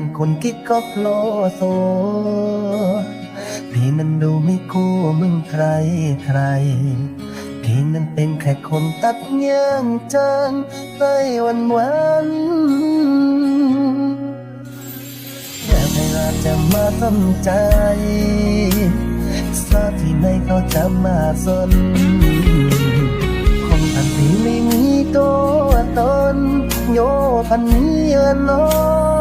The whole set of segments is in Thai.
มันคนกิ๊กก็โลโซพี่นั้นดูไม่คู่มึงใครใคร พี่นั้นเป็นแค่คนตัดเงี้ยงจังไปวันวันแต่เวลาจะมาทำใจซาที่ไหนเขาจะมาสนคนพันที่ไม่มีตัวตนโยพันนี้เอินน้อ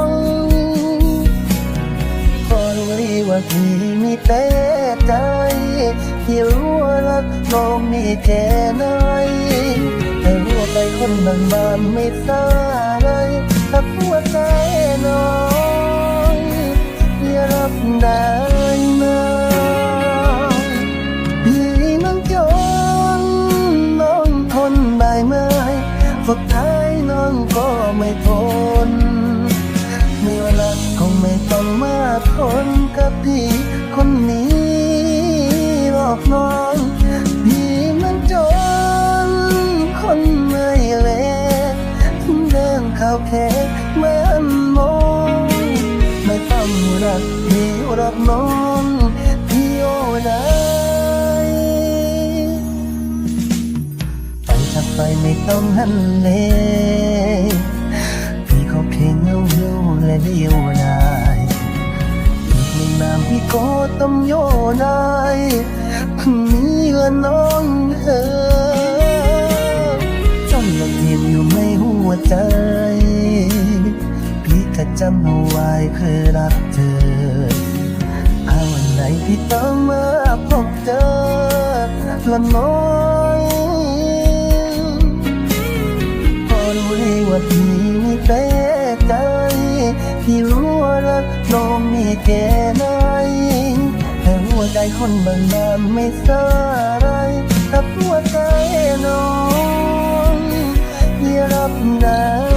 รักน้องมีแค่ไหนแต่รู้ว่าใจคนบางบานไม่สายถ้าหัวใจน้องอย่ารับได้ไหมพี่มันจนน้องทนได้ไหมสุดท้ายน้องก็ไม่ทนมีเวลาคงไม่ต้องมาทนกับพี่คนนี้หรอกน้อง รอกน้องพี่โอ้ไดไปทักไปไม่ต้องหันเลพี่ขาเพียงเงาเงาและเดียวดายอีกไม่นานพี่ก็ต้องโยนายพึ่งมีเงินน้องเธอจนละเทียนอยู่ในหัวใจพี่ก็จำเอาไว้คือรักเธอ อาวันไหนที่ต้องมาพบเจอละน้อยพอรู้ดีว่าพี่มีแต่ใจ ที่รู้ว่ารักน้องมีแค่ไหนแต่หัวใจคนบางบานไม่สลายกับหัวใจน้องอย่รับได้ไหมพี่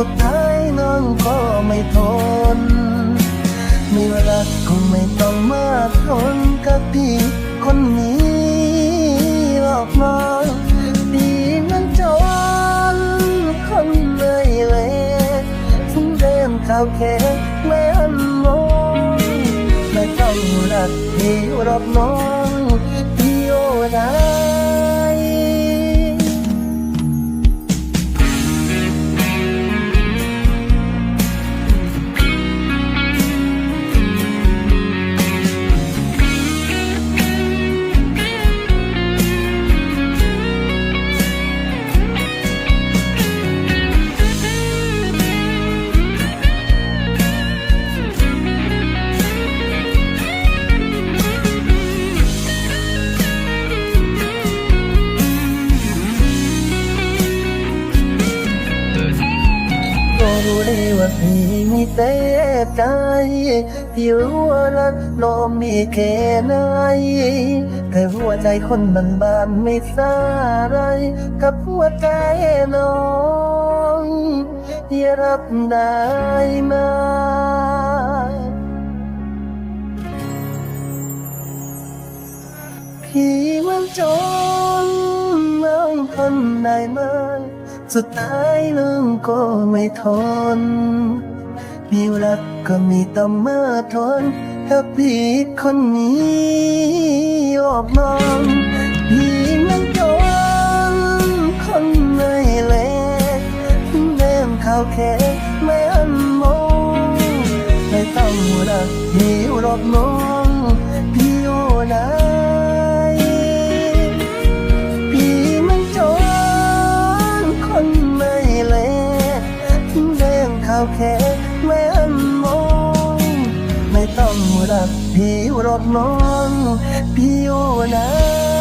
สุดท้ายน้องก็ไม่ทนมีเวลาคงไม่ต้องมาทนกับพี่คนนี้หรอกน้องพี่น้องจนคนไม่เล็กถึงเดินเข้าแค่แม่นมองไม่ต้องรักพี่รอกน้องพี่โอ้ได้ ก็รู้ดีว่าพี่มีแต่ใจที่รู้ว่ารักน้องมีแค่ไหนแต่หัวใจคนบางบานไม่สอะไร กับหัวใจน้องอย่ารับได้ไหมพี่มันจนน้องทนได้ไหม สุดท้ายน้องก็ไม่ทน มีรักก็มีต่อเมาทนกับพี่คนนี้ออกน้อง รักพี่รถน้อง พี่โอนะ